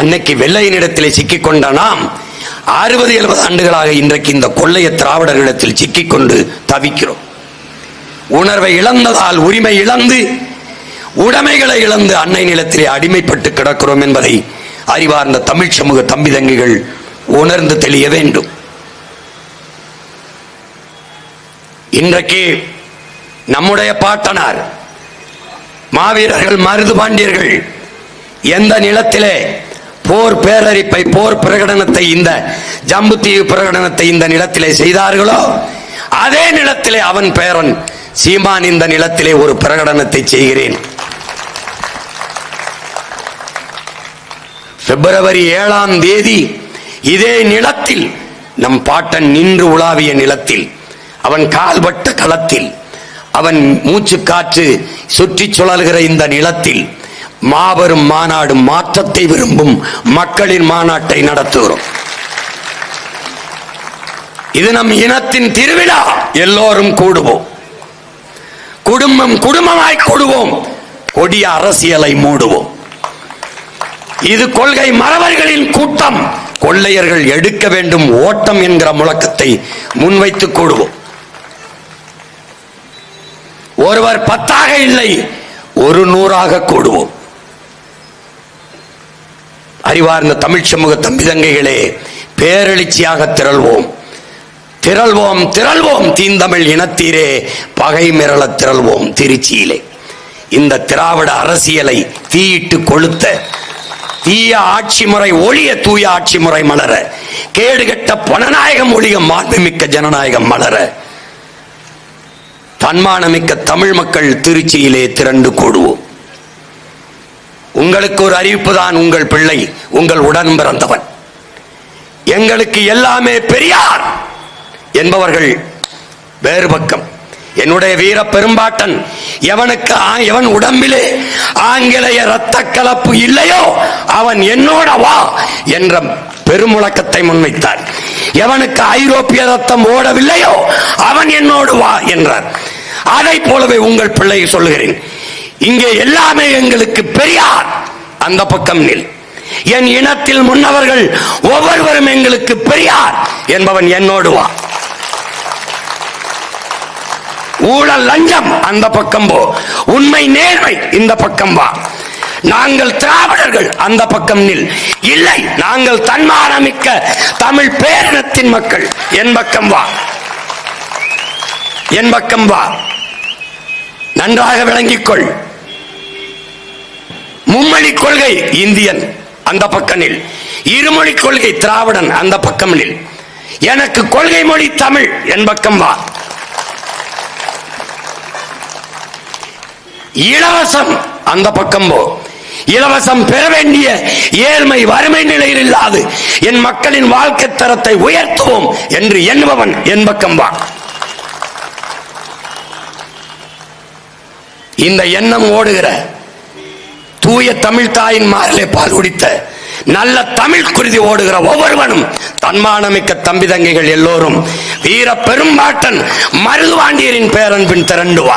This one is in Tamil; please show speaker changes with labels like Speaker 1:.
Speaker 1: அன்னைக்கு வெள்ளையினிடத்திலே சிக்கிக் கொண்ட நாம் அறுபது எழுபது ஆண்டுகளாக இன்றைக்கு இந்த கொள்ளைய திராவிடர்களிடத்தில் சிக்கிக்கொண்டு தவிக்கிறோம். உணர்வை இழந்ததால் உரிமை இழந்து உடைமைகளை இழந்து அன்னை நிலத்திலே அடிமைப்பட்டு கிடக்கிறோம் என்பதை அறிவார்ந்த தமிழ் சமூக தம்பி தங்கிகள் உணர்ந்து தெளிய வேண்டும். இன்றைக்கு நம்முடைய பாட்டனார் மாவீரர்கள் மருது பாண்டியர்கள் எந்த நிலத்திலே போர் பேரறிப்பை போர் பிரகடனத்தை இந்த ஜம்புத்தீவு பிரகடனத்தை இந்த நிலத்திலே செய்தார்களோ அதே நிலத்திலே அவன் பேரன் சீமான் இந்த நிலத்திலே ஒரு பிரகடனத்தை செய்கிறேன். பிப்ரவரி ஏழாம் தேதி இதே நிலத்தில் நம் பாட்டன் நின்று உலாவிய நிலத்தில் அவன் கால்பட்ட களத்தில் அவன் மூச்சு காற்று சுற்றி சுழல்கிற இந்த நிலத்தில் மாபெரும் மாநாடு மாற்றத்தை விரும்பும் மக்களின் மாநாட்டை நடத்துகிறோம். இது நம் இனத்தின் திருவிழா. எல்லோரும் கூடுவோம். குடும்பம் குடும்பமாய் கூடுவோம். கொடிய அரசியலை மூடுவோம். இது கொள்கை மறவர்களின் கூட்டம். கொள்ளையர்கள் எடுக்க வேண்டும் ஓட்டம் என்கிற முழக்கத்தை முன்வைத்து கூடுவோம். ஒருவர் பத்தாக இல்லை ஒரு நூறாக கூடுவோம். அறிவார்ந்த தமிழ் சமூக தம்பிதங்கைகளே பேரெழுச்சியாக திரள்வோம். திரள்வோம் திரள்வோம் தீந்தமிழ் இனத்தீரே பகை மிரள திரள்வோம் திருச்சியிலே. இந்த திராவிட அரசியலை தீயிட்டு கொளுத்த தீய ஆட்சி முறை ஒளிய தூய ஆட்சி முறை மலர கேடுகட்ட பணநாயகம் ஒளிய மாண்புமிக்க ஜனநாயகம் மலர. தன்மானமிக்க தமிழ் மக்கள் திருச்சியிலே திரண்டு கூடுவோம். உங்களுக்கு ஒரு அறிவிப்பு தான் உங்கள் பிள்ளை உங்கள் உடன் பிறந்தவன். எங்களுக்கு எல்லாமே பெரியார் என்பவர்கள் வேறு பக்கம். என்னுடைய வீர பெரும்பாட்டன் எவனுக்கு ஆ- எவன் உடம்பிலே ஆங்கிலேய இரத்த கலப்பு இல்லையோ அவன் என்னோட வா என்ற பெருமுழக்கத்தை முன்வைத்தார். எவனுக்கு ஐரோப்பிய ரத்தம் ஓடவில்லையோ அவன் என்னோடு வா என்றார். அதை போலவே உங்கள் பிள்ளை சொல்லுகிறேன். இங்கே எல்லாமே எங்களுக்கு பெரியார். அந்த பக்கம் நில். என் இனத்தில் முன்னவர்கள் ஒவ்வொருவரும் எங்களுக்கு பெரியார் என்பவன் என்னோடு வா. ஊழல் லஞ்சம் அந்த பக்கம் போ. உண்மை நேர்மை இந்த பக்கம் வா. நாங்கள் திராவிடர்கள் அந்த பக்கம் நில். இல்லை நாங்கள் தன்மானமிக்க தமிழ் பேரினத்தின் மக்கள் என் பக்கம் வா. என் பக்கம் வா. நன்றாக விளங்கிக் கொள் மும்மொழி கொள்கை இந்தியன் அந்த பக்கனில். இருமொழி கொள்கை திராவிடன் அந்த பக்கமில் எனக்கு கொள்கை மொழி தமிழ் என் பக்கம் வா. இலவசம் அந்த பக்கம் போ. இலவசம் பெற வேண்டிய ஏழ்மை வறுமை நிலையில் இல்லாது என் மக்களின் வாழ்க்கை தரத்தை உயர்த்துவோம் என்று எண்ணுபவன் என் பக்கம் வா. இந்த எண்ணம் ஓடுகிற தூய தமிழ் தாயின் மாறிலே பால் குடித்த நல்ல தமிழ் குருதி ஓடுகிற ஒவ்வொருவனும் தன்மானமிக்க தம்பி தங்கைகள் எல்லோரும் வீர பெரும்பாட்டன் மருதுவாண்டியரின் பேரன்பின் திரண்டுவா